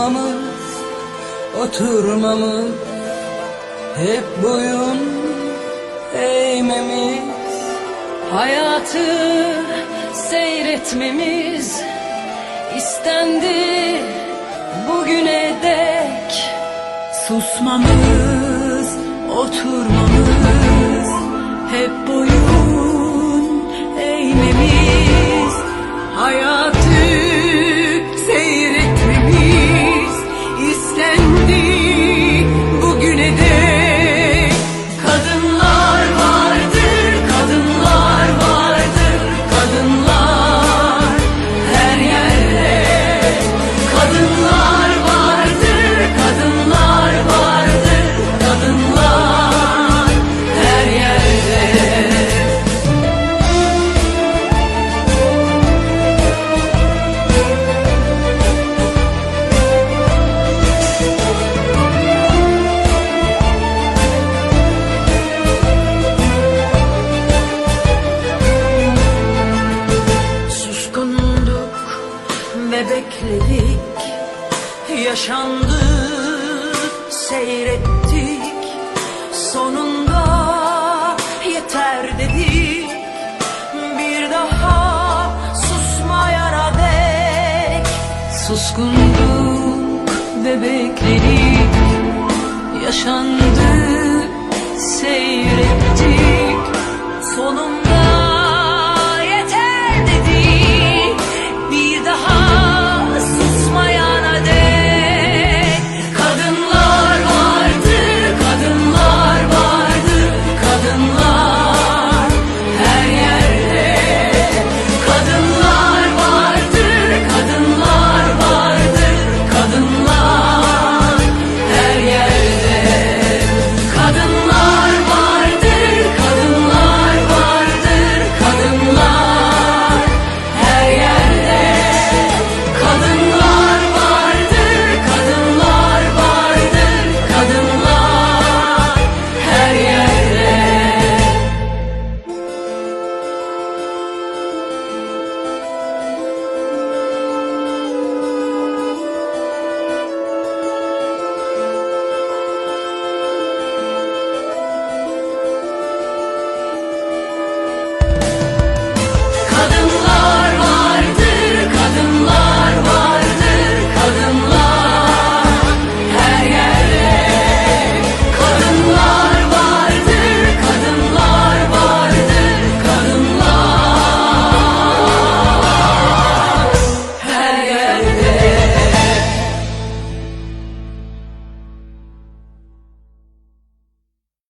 Susmamız, oturmamız, hep boyun eğmemiz, hayatı seyretmemiz istendi bugüne dek. Susmamız, oturmamız, bekledik Yaşandı seyrettik. Sonunda yeter dedik Bir daha susmayana dek. Suskunduk ve bekledik Yaşandı seyrettik